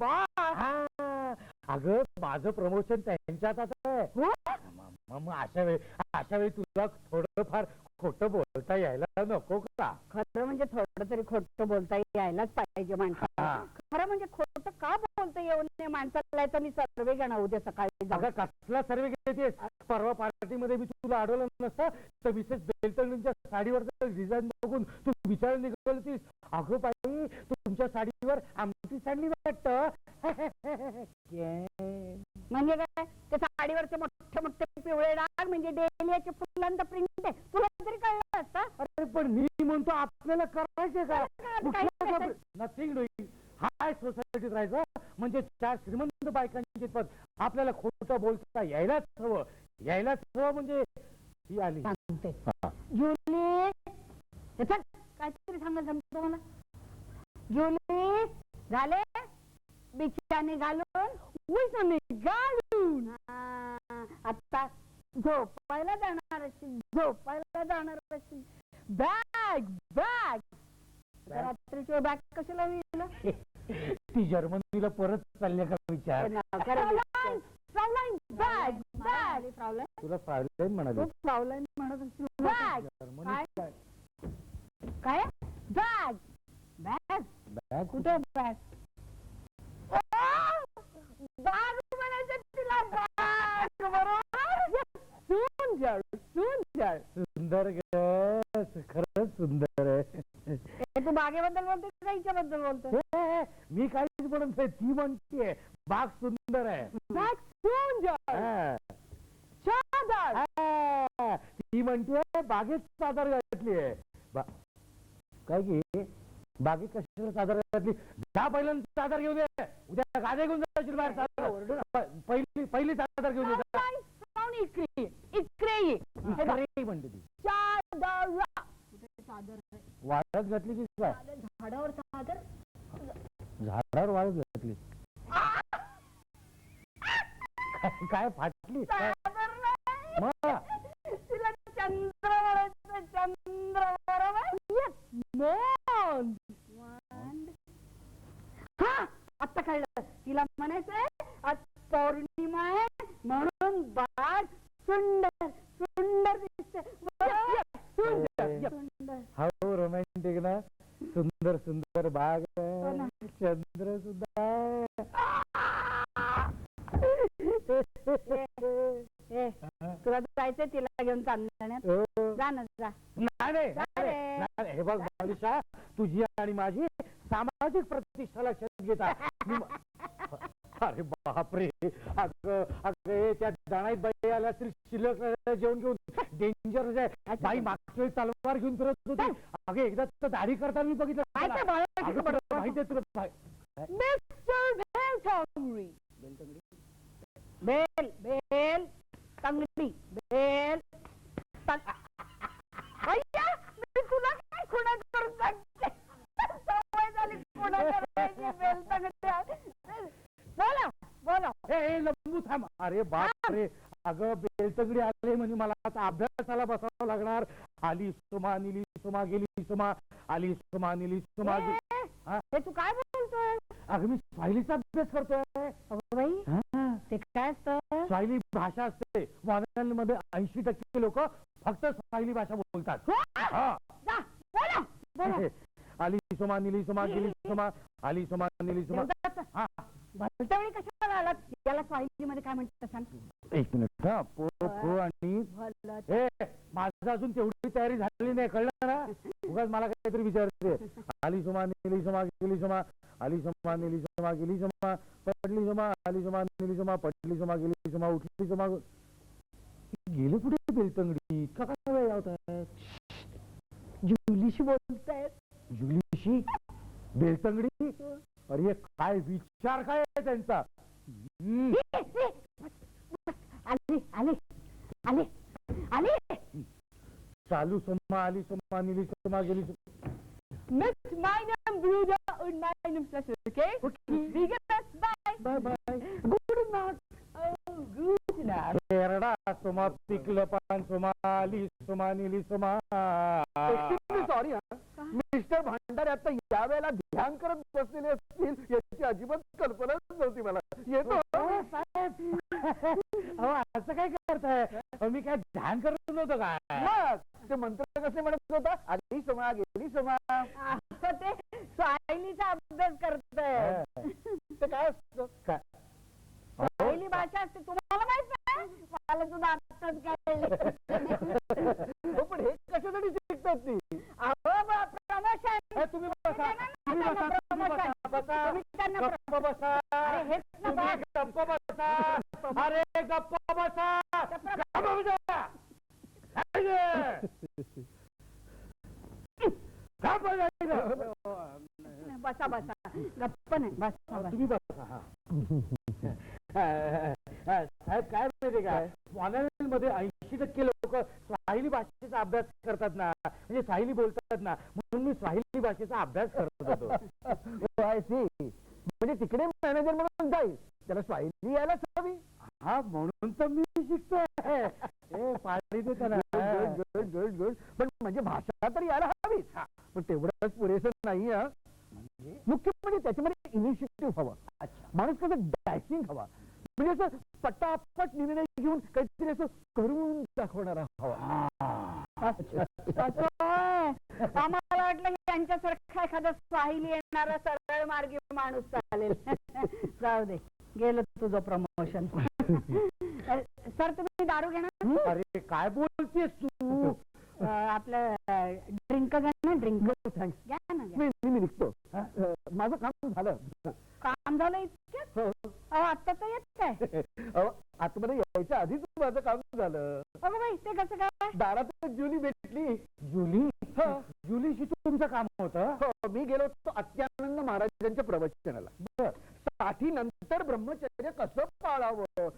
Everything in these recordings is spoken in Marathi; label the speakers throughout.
Speaker 1: बा.
Speaker 2: अगं माझं प्रमोशन त्यांच्या हातात आहे? मग मग अशा वेळी अशा वेळी तुला थोडंफार खोटं बोलता यायला नको का?
Speaker 1: खरं म्हणजे थोडं तरी खोटं बोलता यायलाच पाहिजे माणसाला.
Speaker 2: हा.
Speaker 1: खरं म्हणजे खोटं का बोलता येऊ नये माणसाला? याचा मी सर्वे घेणार उद्या सकाळी जाऊन.
Speaker 2: अगं कसला सर्वे घेतेस? परवा पार्टीमध्ये मी तुला अडवलं नसतं? तर मिसेस बेलतणींच्या साडीवरचं डिझाईन बघून तू विचार निघालतीस? अगं बाई तुमच्या साडीवर आमची साडी वाटतं.
Speaker 1: म्हणजे काय? ते साडीवरचे मोठे मोठे पिवळे डाग म्हणजे डेलियाचे फुलांचा प्रिंट आहे. तुला तरी कळलं असतं?
Speaker 2: अरे पण मी म्हणतो आपल्याला करायचं का?
Speaker 1: काय?
Speaker 2: नथिंग डुईंग हाय सोसायटीत राहायचं. म्हणजे चार श्रीमंत बायकांचे पद. आपल्याला खोटं बोलता यायलाच हवं. यायलाच हवं म्हणजे ही आली.
Speaker 1: सांगते.
Speaker 2: हा.
Speaker 1: जुली हे चल काहीतरी सांगायला जमतं मला. जुली झाले? बिचाने घालून उलसने घालून. आता झोपायला जाणार असेल झोपायला जाणार असेल. Bag bag? रात्रीची बॅग कशाला लिहिलं
Speaker 2: ती जर्मनीला परत चालल्या का विचार?
Speaker 1: बॅग बॅग
Speaker 2: तुला म्हणाली.
Speaker 1: फ्रावलाईन म्हणत असेल बॅग
Speaker 2: काय?
Speaker 1: बॅग बॅग
Speaker 2: बॅग
Speaker 1: कुठे? बॅग बॅग म्हणायचं तिला बॅग बरोबर सुंदर सुंदर
Speaker 2: सुंदर ग खरंच सुंदर आहे.
Speaker 1: तू बागेबद्दल बोलते का हिच्याबद्दल बोलते
Speaker 2: हे, मी काहीच म्हणत नाही ती म्हणतीये बाग सुंदर आहे.
Speaker 1: बॅग सुंदर. चादर?
Speaker 2: हा, ती म्हणते बागेत चादर घातली आहे. काय की? बागेत कशाला चादर घातली? दहा पहिल्यांदा चादर घेऊन ये. उद्या गाड्या घेऊन जाशील बाहेर चादर प- पहिली पहिली चादर घेऊन ये.
Speaker 1: पाहून इकडे ये. इकडे ये. हे बघ.
Speaker 2: अरे म्हणते ती.
Speaker 1: चादर?
Speaker 2: वाळत घातली की काय?
Speaker 1: झाडावर
Speaker 2: वाळत घातली. काय- काय फाटली? काय
Speaker 1: चादर नाही.
Speaker 2: मग
Speaker 1: तिला चंद्र म्हणायचं चंद्र बरोबर Yes, मोंड. मोंड. हा आता कळलं तिला म्हणायचंय आज पौर्णिमा आहे म्हणून बाळ सुंदर सुंदर दिसते? सुंदर. सुंदर
Speaker 2: हो रोमॅन्टिक ना सुंदर सुंदर बाग. चंद्र सुद्धा
Speaker 1: तुला जायचंय तिला घेऊन चांदण्यात. जा ना जा
Speaker 2: नाही नाही. हे बघ तुझी आणि माझी सामाजिक प्रतिष्ठा लक्षात घेता अरे बापरे अगं अगं त्या जाणाईत बाई आल्या असतील शिल्लक जेवण घेऊन. डेंजर आहे बाई मागच्या वेळी तलवार घेऊन फिरत होती. अगं एकदा तर दाढी करताना मी बघितलं. तुला
Speaker 1: बेल बेल तंगडी बेल मी तुला काय खुणा करून सांगते? सवय झाली खुणा करायची, बेल तंगडी. बोला. बोला
Speaker 2: ए, लंबू थांब. अरे बाप रे. अगं बेलतगडी आले म्हणजे मला. आता अभ्यासाला बसावं लागणार. आली सुमा निली सुमा गेली सुमा. आली सुमा निली सुमा गेली हा?
Speaker 1: हे तू काय बोलतोय?
Speaker 2: अगं मी स्वाहिलीचा अभ्यास करतोय.
Speaker 1: अगं बाई
Speaker 2: हा.
Speaker 1: ते काय असतं?
Speaker 2: स्वाहिली भाषा असते. मध्ये ऐंशी टक्के लोक फक्त स्वाहिली भाषा बोलतात. हा.
Speaker 1: जा बोला बोला.
Speaker 2: आली सुमा निली सुमा गेली सुमा. आली सुमा निली सुमा. हा.
Speaker 1: भलत्या वेळी कशाला आलात? याला स्वाहिली मध्ये काय म्हणतात सांग.
Speaker 2: एक मिनिट हा पो पो आणि ए माझं अजून तेवढी तयारी झालेली नाही कळलं ना? उगाच मला काहीतरी विचारते. आली सुमा निली सुमा गेली सुमा. आली सुमा निली सुमा गेली सुमा. पडली सुमा आली सुमा निली सुमा. पडली सुमा गेली सुमा उठली सुमा. गेले कुठे बेलतंगडी? का काय वेळ लावतायत
Speaker 1: जुलीशी बोलतायत.
Speaker 2: जुलीशी बेलतंगडी? अरे काय विचार काय आहे त्यांचा हम्म.
Speaker 1: आले आले आले आले
Speaker 2: चालू सुमा आली सुमा निली सुमा गेली सुमा
Speaker 1: Mit meinem Bruder und meinem Schlüssel, okay?
Speaker 2: Okay.
Speaker 1: Wie geht das? Bye.
Speaker 2: Bye bye
Speaker 1: Gute Nacht. Oh,
Speaker 2: सुमा पिकलं पान सुमा आली सुमा निली सुमा
Speaker 3: सॉरी मिस्टर भांडारे आता यावेळेला ध्यान करत बसलेले असतील याची अजिबात कल्पनाच नव्हती मला येतो
Speaker 2: अहो, साहेब अहो असं काय करताय? अहो, मी काय ध्यान करत नव्हतं काय
Speaker 3: मग ते मंत्र कसे म्हणत होता? आली समा गेली समा.
Speaker 1: असं ते स्वाहिलीचा अभ्यास करतोय.
Speaker 3: ते काय असतं?
Speaker 2: काय?
Speaker 1: पहिली भाषा असते तुम्हाला माहीत नाही? मला सुद्धा आत्ताच कळलं.
Speaker 3: हो, पण हे कशासाठी शिकतात ती?
Speaker 1: अहो प्रमोशन
Speaker 2: ए, तुम्ही बसा तुम्ही बसा तुम्ही बसा बसा
Speaker 1: तुम्ही त्यांना
Speaker 2: गप्प बसा
Speaker 1: अरे हेच ना
Speaker 2: तुम्ही
Speaker 1: बस.
Speaker 2: गप्प बसा अरे गप्प बसा गप्प बसा अरे. गप्प बसा.
Speaker 1: बसा बसा. गप्प नाही बसा बसा.
Speaker 2: तुम्ही बसा हा. अ, अ, साहेब काय माहिती काय मॉनलमध्ये ऐंशी टक्के लोक स्वाहिली भाषेचा अभ्यास करतात ना म्हणजे स्वाहिली बोलतात ना म्हणून मी स्वाहिली भाषेचा अभ्यास करत होतो.
Speaker 3: म्हणजे तिकडे मॅनेजर म्हणून जाईल त्याला स्वाहिली यायलाच हवी.
Speaker 2: हा म्हणून तर मी शिकतोय. ए पाणी दे त्याला
Speaker 3: गुड गुड गुड गुड पण म्हणजे भाषा तर यायला हवीच पण तेवढंच पुरेसं नाही हं. मुख्य म्हणजे त्याच्यामध्ये इनिशिएटिव्ह हवा अच्छा माणूस कसं डॅशिंग हवा म्हणजे असं पटापट निर्णय घेऊन काहीतरी असं करून दाखवणारा हवा
Speaker 1: असं होय. आम्हाला वाटलं की त्यांच्यासारखा एखादा स्वाहिली येणारा सरळ मार्गी माणूस चालेल. जाऊ दे गेलं तुझं प्रमोशन सर तुम्ही दारू घेणार?
Speaker 2: अरे काय बोलतेस तू?
Speaker 1: आपलं ड्रिंक घ्या ना ड्रिंक
Speaker 3: थँक्स
Speaker 1: घ्या ना घ्या.
Speaker 3: मी मी- मी निघतो. अं, माझं काम झालं.
Speaker 1: काम झालं इतक्यात?
Speaker 3: हो.
Speaker 1: अहो आता तर येत काय
Speaker 3: अहो, आतमध्ये यायच्या आधीच माझं काम झालं.
Speaker 1: अगं बाई ते कसं काय?
Speaker 3: दारात जुली भेटली
Speaker 2: जुली जुलीशी तुमचं काम होतं.
Speaker 3: हो. मी गेलो होतो अत्यानंद महाराजांच्या प्रवचनाला. साठी नंतर ब्रह्मचर्य कसं पाळावं?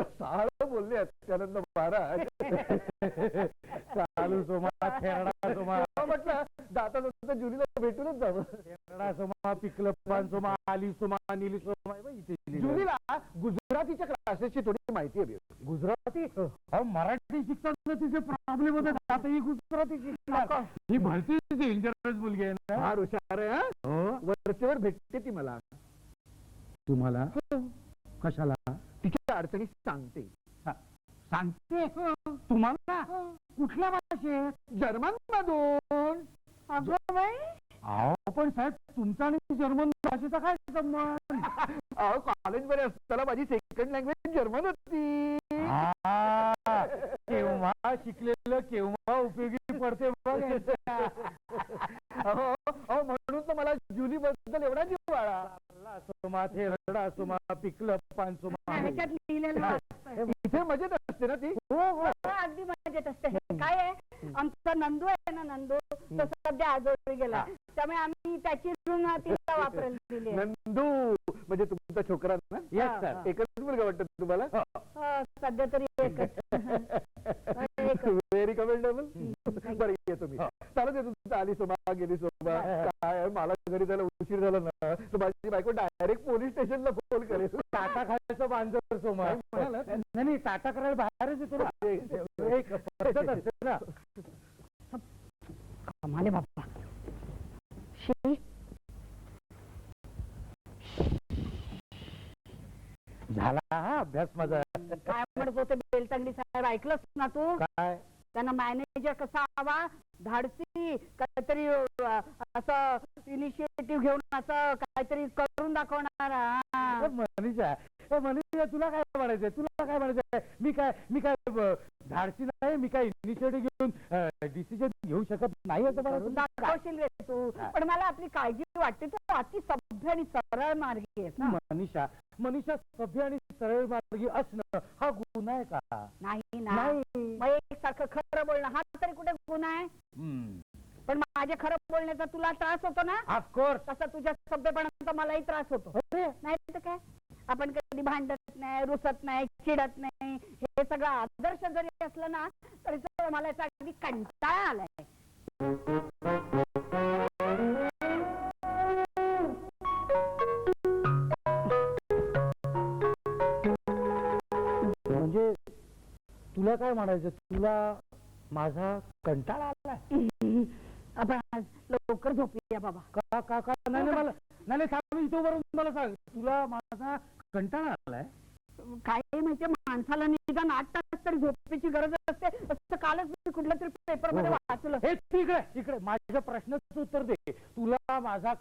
Speaker 3: रसाळ बोलले अत्यानंद महाराज.
Speaker 2: चालू सोमा थेरडा सोमा.
Speaker 3: म्हटलं जाता जाता जुलीला भेटूनच जावं.
Speaker 2: थेरडा सोमा पिकलं पान सोमा आली सोमा नीली सोमा हे इथे.
Speaker 3: जुलीला गुजरातीच्या क्लासेसची थोडी माहिती हवी होती.
Speaker 2: गुजराती? मराठी तिचे प्रॉब्लेम होतात आता ही गुजराती शिकणार ही भरती डेंजरस मुलगी आहे ना?
Speaker 3: फार हुशार आहे हं?
Speaker 2: हो.
Speaker 3: वरचेवर भेटते ती मला.
Speaker 2: तुम्हाला कशाला?
Speaker 3: तिच्या अडचणी सांगते.
Speaker 2: सांगते? तुम्हाला? कुठल्या भाषेत?
Speaker 3: जर्मन मधून
Speaker 1: अगं बाई.
Speaker 2: अहो पण साहेब तुमचा आणि जर्मन भाषेचा काय संबंध?
Speaker 3: अहो कॉलेजमध्ये असताना माझी सेकंड लँग्वेज जर्मन होती.
Speaker 2: केव्हा शिकलेलं केव्हा उपयोगी पडते बघ यांच्या.
Speaker 3: अहो अहो म्हणून तर मला जुली बद्दल एवढा जिव्हाळा
Speaker 2: चालला सोमा थेरडा सोमा पिकलं पान सोमा.
Speaker 1: ह्याच्यात लिहिलेलं असतं.
Speaker 3: इथे मजेत असते ना ती?
Speaker 1: हो हो. अगदी मजेत असते. काय आहे? आमचा नंदू आहे ना नंदू? तो सध्या आजोरी गेला. त्यामुळे आम्ही त्याची ऋण तिला वापरायला दिली आहे.
Speaker 3: नंदू! तुमचा छोकरा ना?
Speaker 2: येस सर
Speaker 3: एकच मुलगा वाटत तुम्हाला?
Speaker 1: हो, सध्या तरी एकच.
Speaker 3: व्हेरी कमेंडेबल बरं येतो मी चालत येतो तुमचं. आली सोमा गेली सोमा काय मला घरी त्याला उशीर झाला ना. तर माझी बायको डायरेक्ट पोलीस स्टेशनला फोन करेल.
Speaker 2: टाटा खायचं बांधर सोमा.
Speaker 3: काय म्हणाला?
Speaker 2: नाही नाही टाटा करायला बाहेरच येतो ना. एक पद्धत असते ना
Speaker 1: कमाले बाप्पा शी
Speaker 2: झाला हा अभ्यास माझा
Speaker 1: काय म्हणत होते बेलतंगडी साहेब? ऐकलंस ना तू?
Speaker 2: काय?
Speaker 1: त्यांना मॅनेजर कसा हवा? धाडसी काहीतरी अ, असं इनिशिएटिव्ह घेऊन असं काहीतरी करून दाखवणार
Speaker 2: ए, मनीषा ए, मनीषा तुला काय म्हणायचंय? तुला काय म्हणायचंय? मी काय मी काय ब- धाडसी नाही मी काय इनिशिएटिव्ह घेऊन डिसिजन घेऊ शकत नाही असं मला
Speaker 1: करून दाखवशील रे तू. पण मला आपली काळजी वाटते. आणि सरळ मार्गी आहेस ना.
Speaker 2: मनीषा मनीषा सभ्य आणि सरळ मार्गी असणं हा गुन्हा आहे का?
Speaker 1: नाही ना.
Speaker 2: नाही.
Speaker 1: मग एकसारखं खरं बोलणं हा तरी कुठे गुन्हा आहे? पण माझ्या खरं बोलण्याचा तुला त्रास होतो ना?
Speaker 2: ऑफकोर्स
Speaker 1: तसा तुझ्या सभ्यपणाचा मलाही त्रास होतो. नाही तर काय? आपण कधी भांडत नाही रुसत नाही चिडत नाही हे सगळं आदर्श जरी असलं ना तरी सगळं मला याचा अगदी कंटाळा आलाय.
Speaker 2: तुला काय म्हणायचं? तुला माझा कंटाळा आला
Speaker 1: आपण आज लवकर झोपूया बाबा.
Speaker 2: का का का? नाही नाही, मला नाही नाही, थांब तू बरोबर मला सांग. तुला माझा कंटाळा आलाय?
Speaker 1: काय माहितीये माणसाला निदान आठ तास तरी झोपेची गरज असते. असं कालच मी कुठल्या तरी पेपरमध्ये
Speaker 2: हो, हो.
Speaker 1: वाचलं.
Speaker 2: हे तिकडे इकडे माझ्या प्रश्नाचं उत्तर दे. तुला माझा